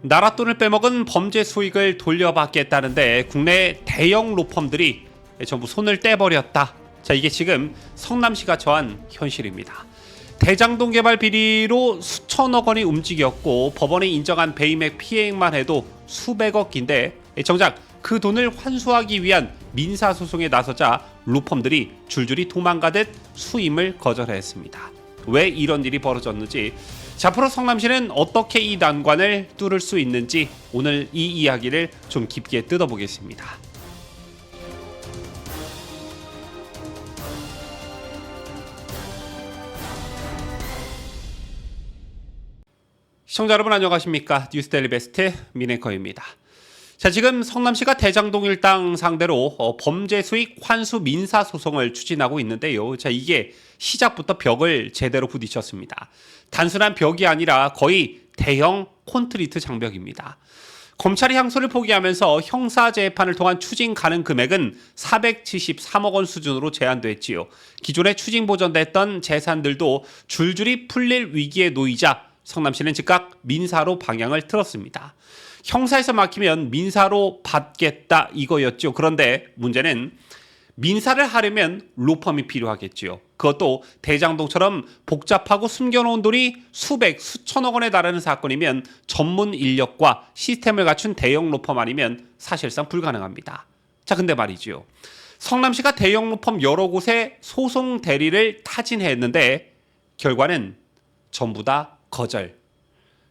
나라 돈을 빼먹은 범죄 수익을 돌려받겠다는데 국내 대형 로펌들이 전부 손을 떼버렸다. 자, 이게 지금 성남시가 처한 현실입니다. 대장동 개발 비리로 수천억 원이 움직였고 법원이 인정한 배임액 피해액만 해도 수백억인데 정작 그 돈을 환수하기 위한 민사 소송에 나서자 로펌들이 줄줄이 도망가듯 수임을 거절했습니다. 왜 이런 일이 벌어졌는지 자, 앞으로 성남시는 어떻게 이 난관을 뚫을 수 있는지 오늘 이 이야기를 좀 깊게 뜯어보겠습니다. 시청자 여러분 안녕하십니까? 뉴스데일리 베스트 미네커입니다. 자, 지금 성남시가 대장동 일당 상대로 어, 범죄 수익 환수 민사 소송을 추진하고 있는데요. 자, 이게 시작부터 벽을 제대로 부딪혔습니다. 단순한 벽이 아니라 거의 대형 콘크리트 장벽입니다. 검찰이 항소를 포기하면서 형사 재판을 통한 추징 가능 금액은 473억 원 수준으로 제한됐지요. 기존에 추징 보전됐던 재산들도 줄줄이 풀릴 위기에 놓이자 성남시는 즉각 민사로 방향을 틀었습니다. 형사에서 막히면 민사로 받겠다 이거였죠. 그런데 문제는 민사를 하려면 로펌이 필요하겠지요. 그것도 대장동처럼 복잡하고 숨겨놓은 돈이 수백, 수천억 원에 달하는 사건이면 전문 인력과 시스템을 갖춘 대형 로펌 아니면 사실상 불가능합니다. 자, 근데 말이지요. 성남시가 대형 로펌 여러 곳에 소송 대리를 타진했는데 결과는 전부 다 거절.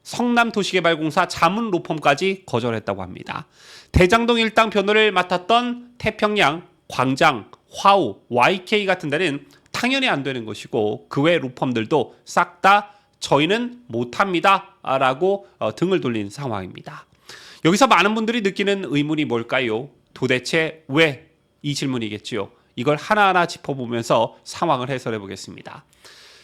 성남도시개발공사 자문 로펌까지 거절했다고 합니다. 대장동 일당 변호를 맡았던 태평양, 광장, 화우, YK 같은 데는 당연히 안 되는 것이고 그 외 로펌들도 싹 다 저희는 못합니다 라고 어, 등을 돌린 상황입니다. 여기서 많은 분들이 느끼는 의문이 뭘까요? 도대체 왜 이 질문이겠지요. 이걸 하나하나 짚어보면서 상황을 해설해 보겠습니다.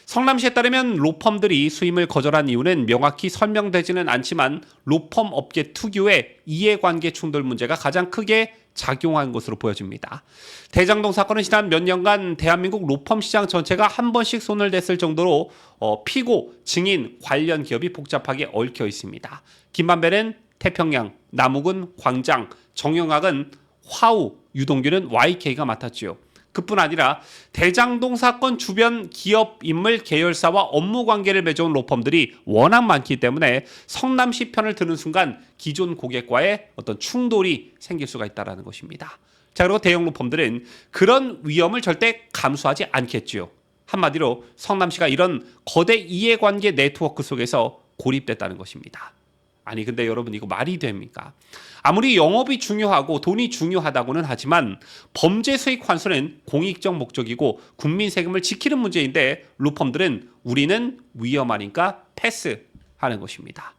성남시에 따르면 로펌들이 수임을 거절한 이유는 명확히 설명되지는 않지만 로펌 업계 특유의 이해관계 충돌 문제가 가장 크게 작용한 것으로 보여집니다. 대장동 사건은 지난 몇 년간 대한민국 로펌 시장 전체가 한 번씩 손을 댔을 정도로 어, 피고, 증인, 관련 기업이 복잡하게 얽혀 있습니다. 김만배는 태평양, 남욱은 광장, 정영학은 화우, 유동규는 YK가 맡았지요. 그뿐 아니라 대장동 사건 주변 기업 인물 계열사와 업무 관계를 맺어온 로펌들이 워낙 많기 때문에 성남시 편을 드는 순간 기존 고객과의 어떤 충돌이 생길 수가 있다라는 것입니다. 자 그리고 대형 로펌들은 그런 위험을 절대 감수하지 않겠지요. 한마디로 성남시가 이런 거대 이해관계 네트워크 속에서 고립됐다는 것입니다. 아니 근데 여러분 이거 말이 됩니까? 아무리 영업이 중요하고 돈이 중요하다고는 하지만 범죄 수익 환수는 공익적 목적이고 국민 세금을 지키는 문제인데 로펌들은 우리는 위험하니까 패스하는 것입니다.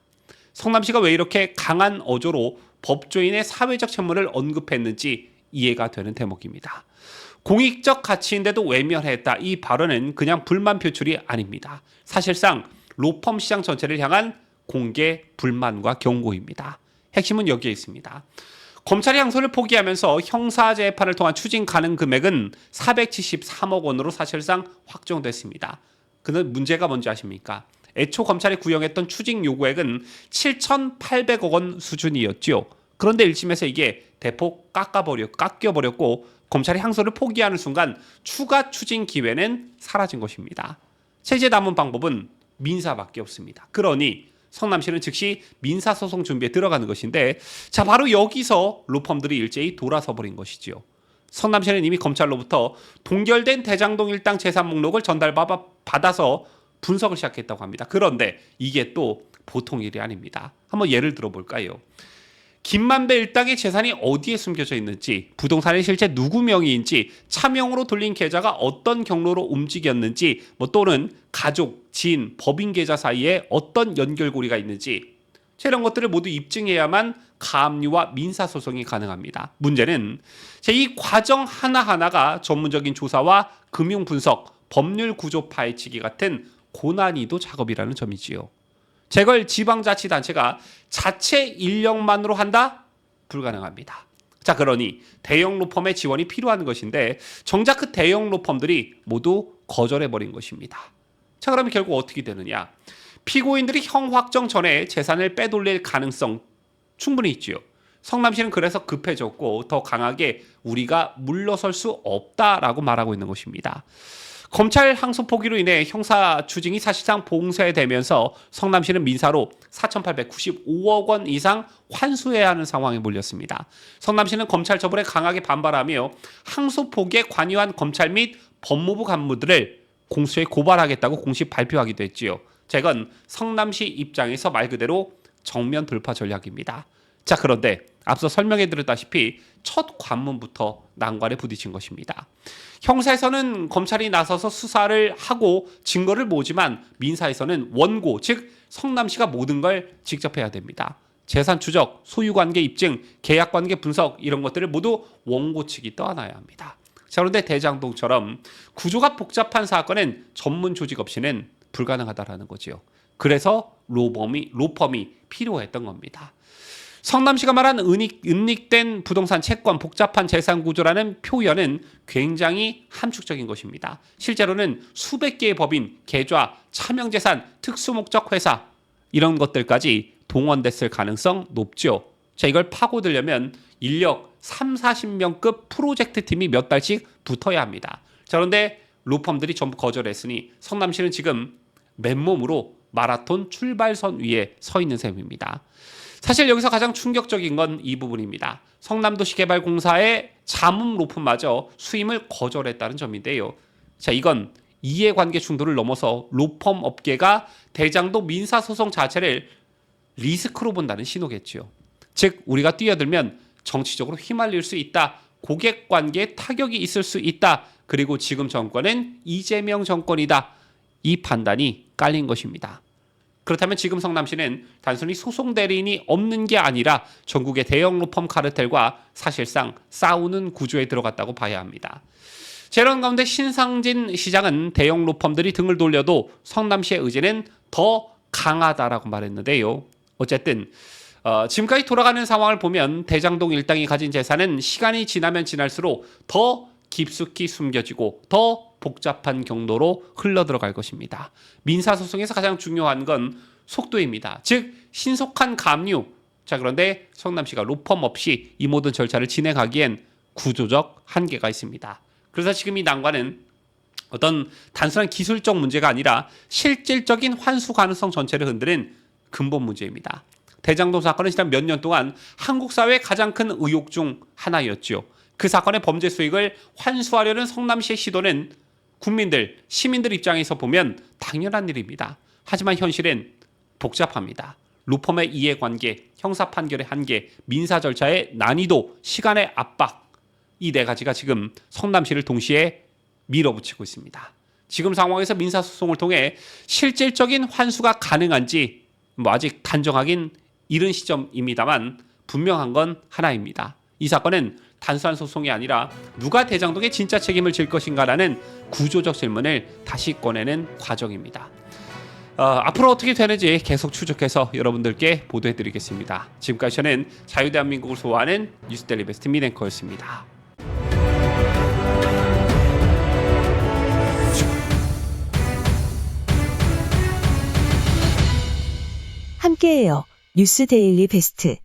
성남시가 왜 이렇게 강한 어조로 법조인의 사회적 채무를 언급했는지 이해가 되는 대목입니다. 공익적 가치인데도 외면했다. 이 발언은 그냥 불만 표출이 아닙니다. 사실상 로펌 시장 전체를 향한 공개 불만과 경고입니다. 핵심은 여기에 있습니다. 검찰이 항소를 포기하면서 형사 재판을 통한 추징 가능 금액은 473억 원으로 사실상 확정됐습니다. 그는 문제가 뭔지 아십니까? 애초 검찰이 구형했던 추징 요구액은 7,800억 원 수준이었죠. 그런데 1심에서 이게 대폭 깎아버려 깎여버렸고 검찰이 항소를 포기하는 순간 추가 추징 기회는 사라진 것입니다. 세제 남은 방법은 민사밖에 없습니다. 그러니 성남시는 즉시 민사소송 준비에 들어가는 것인데 자 바로 여기서 로펌들이 일제히 돌아서 버린 것이지요. 성남시는 이미 검찰로부터 동결된 대장동 일당 재산 목록을 전달받아서 분석을 시작했다고 합니다. 그런데 이게 또 보통 일이 아닙니다. 한번 예를 들어 볼까요? 김만배 일당의 재산이 어디에 숨겨져 있는지, 부동산이 실제 누구 명의인지, 차명으로 돌린 계좌가 어떤 경로로 움직였는지, 뭐 또는 가족, 지인, 법인 계좌 사이에 어떤 연결고리가 있는지, 이런 것들을 모두 입증해야만 가압류와 민사 소송이 가능합니다. 문제는 이 과정 하나하나가 전문적인 조사와 금융 분석, 법률 구조 파헤치기 같은 고난이도 작업이라는 점이지요. 제걸 지방자치단체가 자체 인력만으로 한다? 불가능합니다. 자, 그러니 대형 로펌의 지원이 필요한 것인데 정작 그 대형 로펌들이 모두 거절해 버린 것입니다. 자, 그러면 결국 어떻게 되느냐? 피고인들이 형 확정 전에 재산을 빼돌릴 가능성 충분히 있지요. 성남시는 그래서 급해졌고 더 강하게 우리가 물러설 수 없다라고 말하고 있는 것입니다. 검찰 항소 포기로 인해 형사 추징이 사실상 봉쇄되면서 성남시는 민사로 4,895억 원 이상 환수해야 하는 상황에 몰렸습니다. 성남시는 검찰 처벌에 강하게 반발하며 항소 포기에 관여한 검찰 및 법무부 간부들을 공수처에 고발하겠다고 공식 발표하기도 했지요. 자, 이건 성남시 입장에서 말 그대로 정면 돌파 전략입니다. 자, 그런데 앞서 설명해 드렸다시피 첫 관문부터 난관에 부딪힌 것입니다. 형사에서는 검찰이 나서서 수사를 하고 증거를 모지만 민사에서는 원고, 즉 성남시가 모든 걸 직접 해야 됩니다. 재산 추적, 소유 관계 입증, 계약 관계 분석 이런 것들을 모두 원고 측이 떠안아야 합니다. 자, 그런데 대장동처럼 구조가 복잡한 사건은 전문 조직 없이는 불가능하다라는 거지요. 그래서 로펌이 로펌이 필요했던 겁니다. 성남시가 말한 은닉, 은닉된 부동산 채권 복잡한 재산 구조라는 표현은 굉장히 함축적인 것입니다. 실제로는 수백 개의 법인, 계좌, 차명재산, 특수목적 회사 이런 것들까지 동원됐을 가능성 높죠. 자, 이걸 파고들려면 인력 3, 40명급 프로젝트 팀이 몇 달씩 붙어야 합니다. 자, 그런데 로펌들이 전부 거절했으니 성남시는 지금 맨몸으로 마라톤 출발선 위에 서 있는 셈입니다. 사실 여기서 가장 충격적인 건 이 부분입니다. 성남도시 개발공사의 자문 로펌마저 수임을 거절했다는 점인데요. 자, 이건 이해관계 충돌을 넘어서 로펌 업계가 대장도 민사소송 자체를 리스크로 본다는 신호겠지요. 즉, 우리가 뛰어들면 정치적으로 휘말릴 수 있다. 고객 관계에 타격이 있을 수 있다. 그리고 지금 정권은 이재명 정권이다. 이 판단이 깔린 것입니다. 그렇다면 지금 성남시는 단순히 소송 대리인이 없는 게 아니라 전국의 대형 로펌 카르텔과 사실상 싸우는 구조에 들어갔다고 봐야 합니다. 재론 가운데 신상진 시장은 대형 로펌들이 등을 돌려도 성남시의 의지는 더 강하다라고 말했는데요. 어쨌든 어, 지금까지 돌아가는 상황을 보면 대장동 일당이 가진 재산은 시간이 지나면 지날수록 더 깊숙이 숨겨지고 더 복잡한 경로로 흘러 들어갈 것입니다. 민사 소송에서 가장 중요한 건 속도입니다. 즉 신속한 감류. 자 그런데 성남시가 로펌 없이 이 모든 절차를 진행하기엔 구조적 한계가 있습니다. 그래서 지금 이 난관은 어떤 단순한 기술적 문제가 아니라 실질적인 환수 가능성 전체를 흔드는 근본 문제입니다. 대장동 사건은 지난 몇 년 동안 한국 사회의 가장 큰 의혹 중 하나였지요. 그 사건의 범죄 수익을 환수하려는 성남시의 시도는 국민들, 시민들 입장에서 보면 당연한 일입니다. 하지만 현실은 복잡합니다. 로펌의 이해관계, 형사 판결의 한계, 민사 절차의 난이도, 시간의 압박 이 네 가지가 지금 성남시를 동시에 밀어붙이고 있습니다. 지금 상황에서 민사 소송을 통해 실질적인 환수가 가능한지 뭐 아직 단정하긴 이른 시점입니다만 분명한 건 하나입니다. 이 사건은 단순한 소송이 아니라 누가 대장동의 진짜 책임을 질 것인가라는 구조적 질문을 다시 꺼내는 과정입니다. 어, 앞으로 어떻게 되는지 계속 추적해서 여러분들께 보도해드리겠습니다. 지금까지 저는 자유대한민국을 소화하는 뉴스데리 베스트 미랭커였습니다. 함께해요. 뉴스 데일리 베스트.